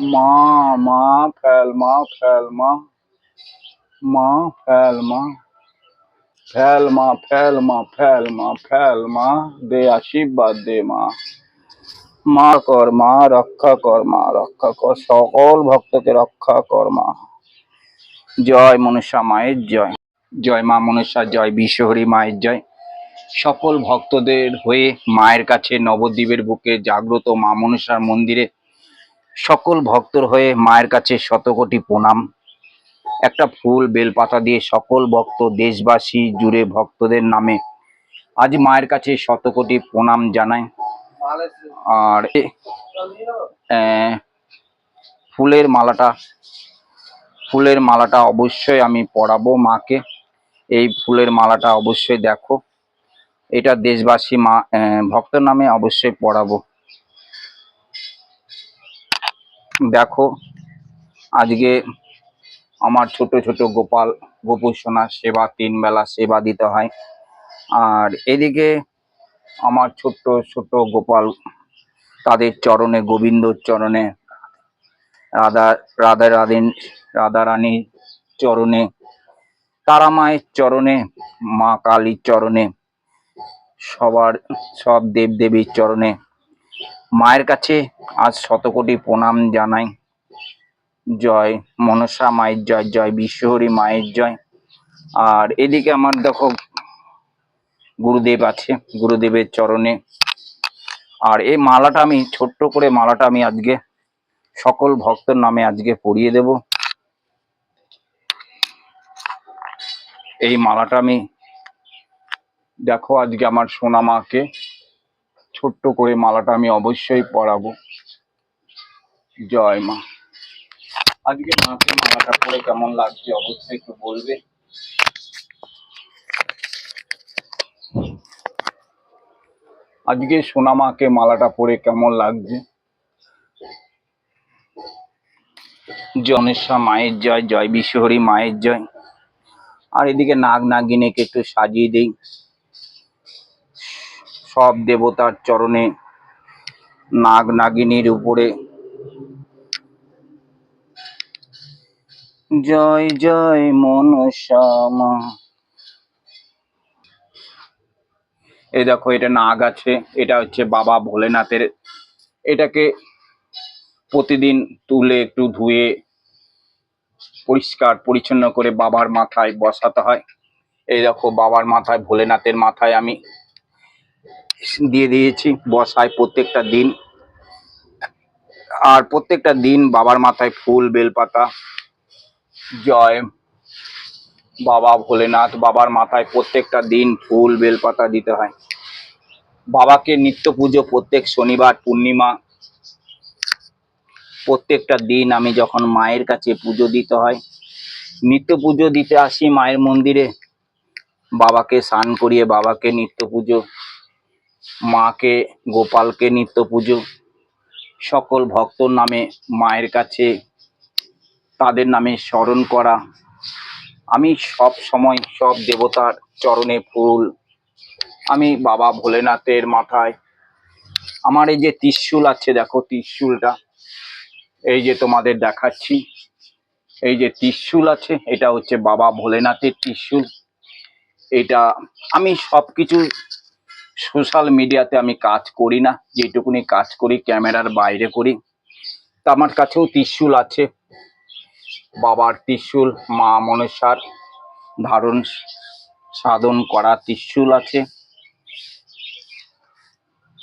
মা মা, ফেল মা ফেল মা মা, ফেল মা ফেল মা ফেল মা ফেল মা ফেল মা, দে আশীর্বাদ, দে মা। মা কর মা, রক্ষা কর মা, রক্ষা কর, সকল ভক্তকে রক্ষা কর মা। জয় মনসা মায়ের জয়। জয় মা মনসা জয় বিশ্বহরি মায়ের জয়। সকল ভক্তদের হয়ে মায়ের কাছে নবদ্বীপের বুকে জাগ্রত মা মনসার মন্দিরে সকল ভক্তর হয়ে মায়ের কাছে শতকোটি প্রণাম। একটা ফুল, বেলপাতা দিয়ে সকল ভক্ত, দেশবাসী জুড়ে ভক্তদের নামে আজ মায়ের কাছে শতকোটি প্রণাম জানায় আর ফুলের মালাটা ফুলের মালাটা অবশ্যই আমি পরাবো মাকে। এই ফুলের মালাটা অবশ্যই দেখো। এটা দেশবাসী মা ভক্তর নামে অবশ্যই পরাবো। দেখো, আজকে আমার ছোট ছোট গোপাল গোপুসোনা সেবা তিন বেলা সেবা দিতে হয়। আর এদিকে আমার ছোট্ট ছোট গোপাল, তাদের চরণে, গোবিন্দর চরণে, রাধা রাধা রাধীন রাধা রানীর চরণে, তারা মায়ের চরণে, মা কালীর চরণে, সবার, সব দেব দেবীর চরণে, মায়ের কাছে আজ শতকোটি প্রণাম জানাই। জয় মনসা মায়ের জয় জয় বিশ্বহরি মায়ের জয়। আর এদিকে আমার দেখো, গুরুদেব আছে, গুরুদেবের চরণে। আর এই মালাটা আমি, ছোট্ট করে মালাটা আমি আজকে সকল ভক্তর নামে আজকে পরিয়ে দেব। এই মালাটা আমি, দেখো আজকে আমার সোনা মাকে ছোট্ট করে মালাটা আমি অবশ্যই পরাবো। জয় মা। আজকে মাকে মালাটা পরে কেমন লাগছে অবশ্যই একটু বলবে। আজকে সোনা মাকে মালাটা পরে কেমন লাগছে? জনেশা মায়ের জয় জয় বিশ্বহরি মায়ের জয়। আর এদিকে নাগ নাগিনীকে একটু সাজিয়ে দেই। সব দেবতার চরণে নাগ নাগিনীর উপরে জয় জয় মনসা মা। এই দেখো, এটা নাগ আছে, এটা হচ্ছে বাবা ভোলেনাথের। এটাকে প্রতিদিন তুলে একটু ধুয়ে পরিষ্কার, পরিচ্ছন্ন করে বাবার মাথায় বসাতে হয়। এই দেখো, বাবার মাথায়, ভোলেনাথের মাথায় আমি দিয়ে দিয়েছি, বসায় প্রত্যেকটা দিন। আর প্রত্যেকটা দিন বাবার মাথায় ফুল, বেলপাতা, জয়, বাবা ভোলেনাথ, বাবার মাথায় প্রত্যেকটা দিন ফুল, বেলপাতা দিতে হয়। বাবাকে নিত্য পুজো প্রত্যেক শনিবার, পূর্ণিমা, প্রত্যেকটা দিন আমি যখন মায়ের কাছে পুজো দিতে হয়, নিত্য পুজো দিতে আসি মায়ের মন্দিরে। বাবাকে স্নান করিয়ে বাবাকে নিত্য পুজো, মাকে, গোপালকে নিত্য পুজো সকল ভক্তর নামে মায়ের কাছে তাদের নামে স্মরণ করা। আমি সব সময় সব দেবতার চরণে ফুল। আমি বাবা ভোলেনাথের মাথায়। আমার এই যে ত্রিশূল আছে, দেখো ত্রিশূলটা। এই যে তোমাদের দেখাচ্ছি। এই যে ত্রিশূল আছে, এটা হচ্ছে বাবা ভোলেনাথের ত্রিশূল। এটা আমি সবকিছু সোশ্যাল মিডিয়াতে আমি কাজ করি না, যেটুকুনি কাজ করি, ক্যামেরার বাইরে করি। তা আমার কাছেও ত্রিশূল আছে, বাবার ত্রিশূল, মা মনসার ধারণ সাধন করা ত্রিশূল আছে।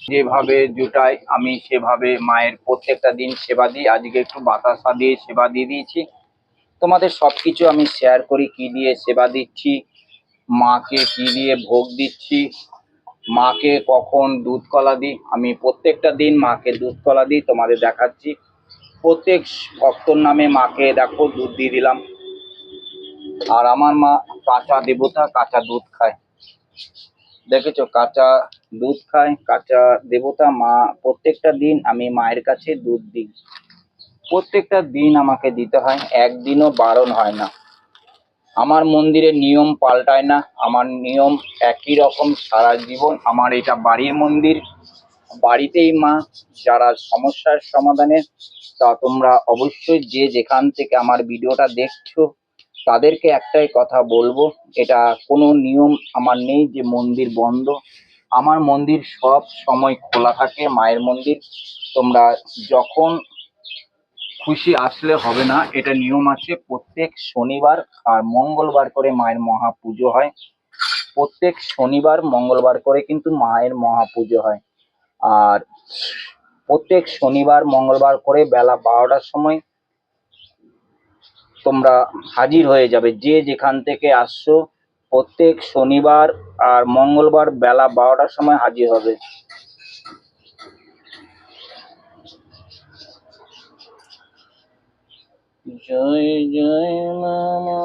যেভাবে জুটাই, আমি সেভাবে মায়ের প্রত্যেকটা দিন সেবা দিই। আজকে একটু বাতাসা দিয়ে সেবা দিয়ে দিয়েছি। তোমাদের সব কিছু আমি শেয়ার করি, কি দিয়ে সেবা দিচ্ছি, মাকে কি দিয়ে ভোগ দিচ্ছি মাকে কখন দুধ কলা দিই? আমি প্রত্যেকটা দিন মাকে দুধ কলা দিই, তোমাদের দেখাচ্ছি। প্রত্যেক ভক্তর নামে মাকে দেখো, দুধ দিয়ে দিলাম। আর আমার মা কাঁচা দেবতা, কাঁচা দুধ খায়। দেখেছ? কাঁচা দুধ খায়, কাঁচা দেবতা। মা, প্রত্যেকটা দিন আমি মায়ের কাছে দুধ দিই। প্রত্যেকটা দিন আমাকে দিতে হয়, একদিনও বারণ হয় না। আমার মন্দিরের নিয়ম পাল্টায় না, আমার নিয়ম একই রকম সারা জীবন। আমার এটা বাড়ির মন্দির। বাড়িতেই মা, যারা সমস্যার সমাধানে, তা তোমরা অবশ্যই যে যেখান থেকে আমার ভিডিওটা দেখছ, তাদেরকে একটাই কথা বলব, এটা কোনো নিয়ম আমার নেই যে মন্দির বন্ধ। আমার মন্দির সব সময় খোলা থাকে, মায়ের মন্দির। তোমরা যখন খুশি আসলে হবে না, এটা নিয়ম আছে। প্রত্যেক শনিবার আর মঙ্গলবার করে মায়ের মহা পুজো হয়। প্রত্যেক শনিবার, মঙ্গলবার করে কিন্তু মায়ের মহা পুজো হয়। আর প্রত্যেক শনিবার, মঙ্গলবার করে বেলা বারোটার সময় তোমরা হাজির হয়ে যাবে। যে যেখান থেকে আসছো, প্রত্যেক শনিবার আর মঙ্গলবার বেলা বারোটার সময় হাজির হবে। জয় জয় মা মা।